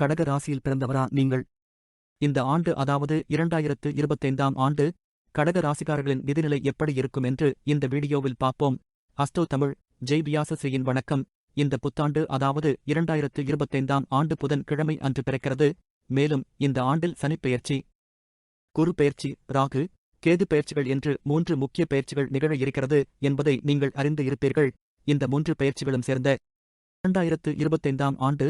கடக ராசியில் பிறந்தவரா நீங்கள்? இந்த ஆண்டு அதாவது இரண்டாயிரத்து இருபத்தைந்தாம் ஆண்டு கடக ராசிக்காரர்களின் நிதிநிலை எப்படி இருக்கும் என்று இந்த வீடியோவில் பார்ப்போம். அஸ்டோ தமிழ் ஜெய் வியாசஸ்ரீயின் வணக்கம். இந்த புத்தாண்டு அதாவது இரண்டாயிரத்து இருபத்தைந்தாம் ஆண்டு புதன் கிழமை அன்று பிறக்கிறது. மேலும் இந்த ஆண்டில் சனிப்பெயர்ச்சி குரு பெயர்ச்சி ராகு கேது பெயர்ச்சிகள் என்று மூன்று முக்கிய பெயர்ச்சிகள் நிகழ இருக்கிறது என்பதை நீங்கள் அறிந்து இருப்பீர்கள். இந்த மூன்று பெயர்ச்சிகளும் சேர்ந்த இரண்டாயிரத்து இருபத்தைந்தாம் ஆண்டு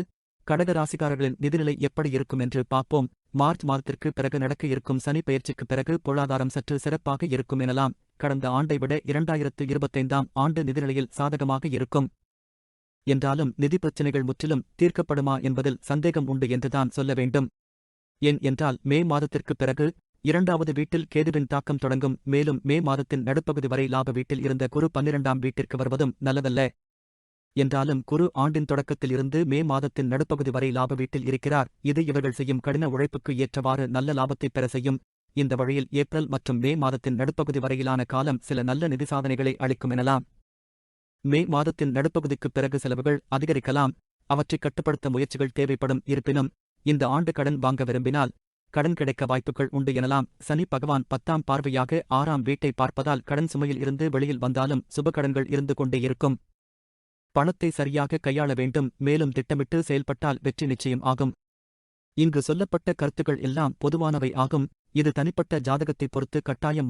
கடக ராசிக்காரர்களின் நிதிநிலை எப்படி இருக்கும் என்று பார்ப்போம். மார்ச் மாதத்திற்கு பிறகு நடக்க இருக்கும் சனி பயிற்சிக்கு பிறகு பொருளாதாரம் சற்று சிறப்பாக இருக்கும் எனலாம். கடந்த ஆண்டை விட இரண்டாயிரத்து இருபத்தைந்தாம் ஆண்டு நிதிநிலையில் சாதகமாக இருக்கும். என்றாலும் நிதி பிரச்சினைகள் முற்றிலும் தீர்க்கப்படுமா என்பதில் சந்தேகம் உண்டு என்றுதான் சொல்ல வேண்டும். ஏன் என்றால் மே மாதத்திற்கு பிறகு இரண்டாவது வீட்டில் கேதுவின் தாக்கம் தொடங்கும். மேலும் மே மாதத்தின் நடுப்பகுதி வரை லாப வீட்டில் இருந்த குரு பன்னிரண்டாம் வீட்டிற்கு வருவதும் நல்லதல்ல. என்றாலும் குரு ஆண்டின் தொடக்கத்தில் இருந்து மே மாதத்தின் நடுப்பகுதி வரை லாப வீட்டில் இருக்கிறார். இது இவர்கள் செய்யும் கடின உழைப்புக்கு ஏற்றவாறு நல்ல லாபத்தை பெற செய்யும். இந்த வழியில் ஏப்ரல் மற்றும் மே மாதத்தின் நடுப்பகுதி வரையிலான காலம் சில நல்ல நிதி சாதனைகளை அளிக்கும் எனலாம். மே மாதத்தின் நடுப்பகுதிக்குப் பிறகு செலவுகள் அதிகரிக்கலாம். அவற்றை கட்டுப்படுத்த முயற்சிகள் தேவைப்படும். இருப்பினும் இந்த ஆண்டு கடன் வாங்க விரும்பினால் கடன் கிடைக்க வாய்ப்புகள் உண்டு எனலாம். சனி பகவான் பத்தாம் பார்வையாக ஆறாம் வீட்டை பார்ப்பதால் கடன் சுமையில் இருந்து வெளியில் வந்தாலும் சுபகடன்கள் இருந்து கொண்டே இருக்கும். பணத்தை சரியாக கையாள வேண்டும் மேலும் திட்டமிட்டு செயல்பட்டால் வெற்றி நிச்சயம் ஆகும். இங்கு சொல்லப்பட்ட கருத்துக்கள் எல்லாம் பொதுவானவை ஆகும். இது தனிப்பட்ட ஜாதகத்தை பொறுத்து கட்டாயம்